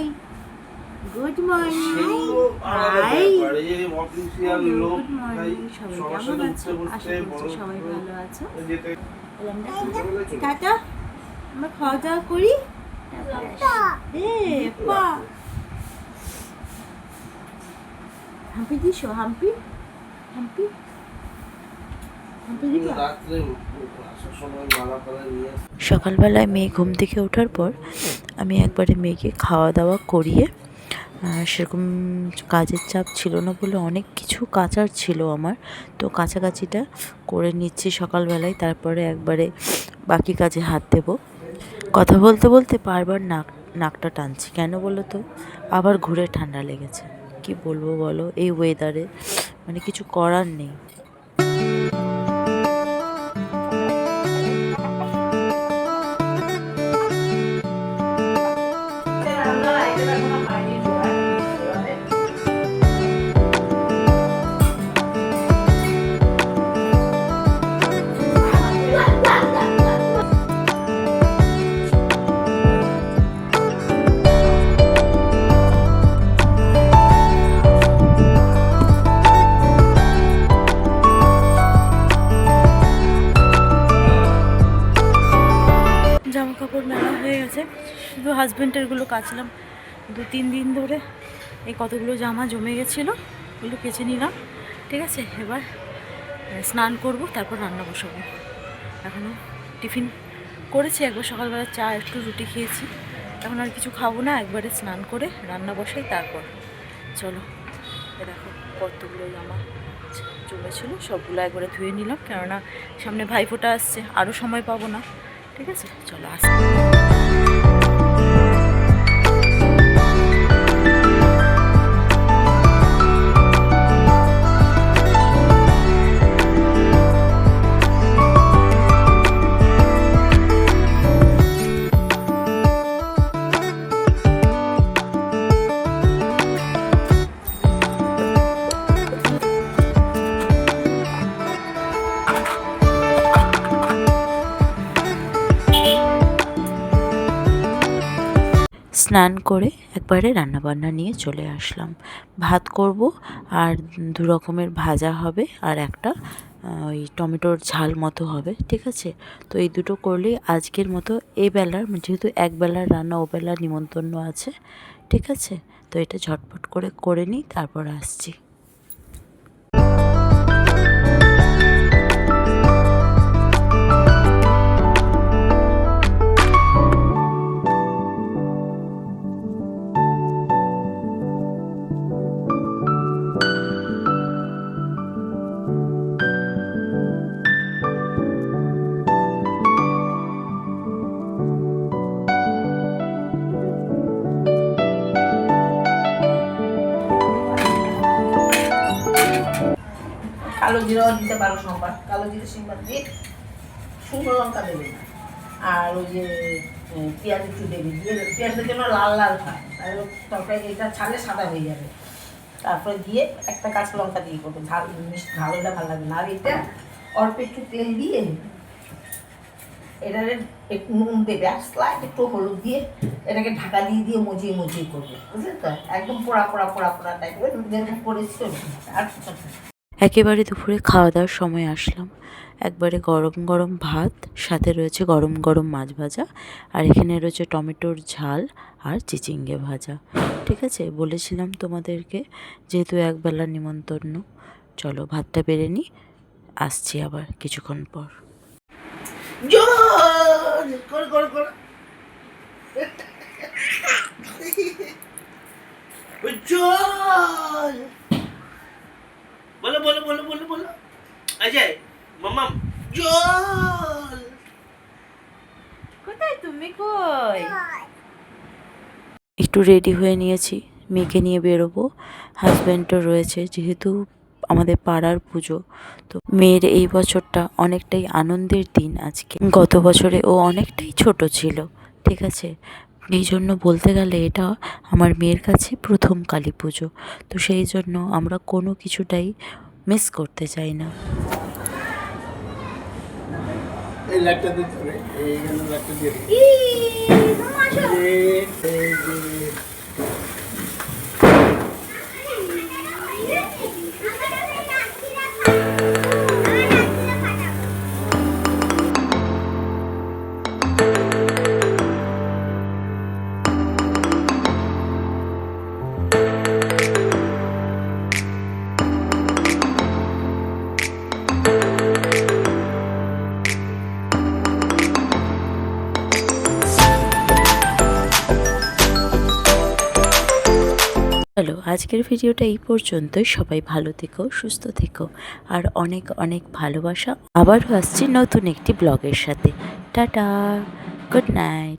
Hi good morning hi good morning সবাই কেমন আছো? আশা করছি সবাই ভালো আছো। টাটা আমরা খাওয়া দাওয়া করি? হাম্পি দিছো? হাম্পি? হাম্পি? সকালবেলায় মেয়ে ঘুম থেকে ওঠার পর আমি একবারে মেয়েকে খাওয়া দাওয়া করিয়ে সেরকম কাজের চাপ ছিল না বলে অনেক কিছু কাচার ছিল আমার। তো কাছাকাছিটা করে নিচ্ছি সকালবেলায়, তারপরে একবারে বাকি কাজে হাত দেব। কথা বলতে বলতে বারবার নাক, নাকটা টানছি। কেন বলো তো? আবার ঘুরে ঠান্ডা লেগেছে। কি বলব বলো? এই ওয়েদারে মানে কিছু করার নেই। শুধু হাজব্যান্ডেরগুলো কাচলাম। দু, তিন দিন ধরে এই কতগুলো জামা জমে গেছিল, ওগুলো কেচে নিলাম। ঠিক আছে, এবার স্নান করব, তারপর রান্না বসাবো। এখনও টিফিন করেছি, একবার সকালবেলা চা, একটু রুটি খেয়েছি। এখন আর কিছু খাব না, একবারে স্নান করে রান্না বসাই, তারপর। চলো দেখো কতগুলো জামা জমেছিল, সবগুলো একবারে ধুয়ে নিলাম, কেননা সামনে ভাইফোঁটা আসছে আরও সময় পাবো না। ঠিক আছে, চলো আস। স্নান করে একবারে রান্নাবান্না নিয়ে চলে আসলাম। ভাত করব আর দু রকমের ভাজা হবে আর একটা ওই টমেটোর ঝাল মতো হবে, ঠিক আছে? তো এই দুটো করলেই আজকের মতো এই বেলার যেহেতু একবেলার রান্না, ও বেলার নিমন্ত্রণ আছে, ঠিক আছে? তো এটা ঝটপট করে করে নিই, তারপর আসছি। কালো জিরাও দিতে পারো সোমবার। কালো জিরা সিংবার দিয়ে শুকনো লঙ্কা দেবে না। আর ওই যে পেঁয়াজ একটু দেবে। দিয়ে পেঁয়াজের জন্য লাল লাল আর ও তরকারি এটা ছাড়লে সাদা হয়ে যাবে। তারপরে দিয়ে একটা কাঁচা লঙ্কা দিয়ে করবে। ঝাল, মিষ্টি ঝাল হলে ভালো লাগবে না। আর এটা অল্প একটু তেল দিয়ে এটারে একটু নুন দেবে। আর স্লাইড একটু হলুদ দিয়ে এটাকে ঢাকা দিয়ে দিয়ে মজিয়ে মজিয়ে করবে। বুঝলেন তো? একদম পোড়া পোড়া পোড়া পোড়া টাইপের যেরকম করেছি। আর। একেবারে দুপুরে খাওয়া দাওয়ার সময় আসলাম। একবারে গরম গরম ভাত, সাথে রয়েছে গরম গরম মাছ ভাজা, আর এখানে রয়েছে টমেটোর ঝাল আর চিচিঙ্গে ভাজা। ঠিক আছে, বলেছিলাম তোমাদেরকে যেহেতু একবেলার নিমন্ত্রণ, চলো ভাতটা বেড়ে নিই, আসছি আবার কিছুক্ষণ পর। জল বলো বলো বলো বলো। বলো অজয় মামাম জল। কোথায় তুমি? কই? একটু রেডি হয়ে নিয়েছি মেয়েকে নিয়ে বেরোবো। হাজব্যান্ডও রয়েছে যেহেতু আমাদের পাড়ার পুজো। তো মেয়ের এই বছরটা অনেকটাই আনন্দের দিন আজকে। গত বছরে ও অনেকটাই ছোট ছিল ঠিক আছে? এই জন্য বলতে গেলে এটা আমার মেয়ের কাছে প্রথম কালী পুজো। তো সেই জন্য আমরা কোনো কিছুটাই মিস করতে চাই না। এই চলো আজকের ভিডিওটা এই পর্যন্তই। সবাই ভালো থেকো, সুস্থ থেকো, আর অনেক অনেক ভালোবাসা। আবারও আসছি নতুন একটি ব্লগের সাথে। Tata, good night.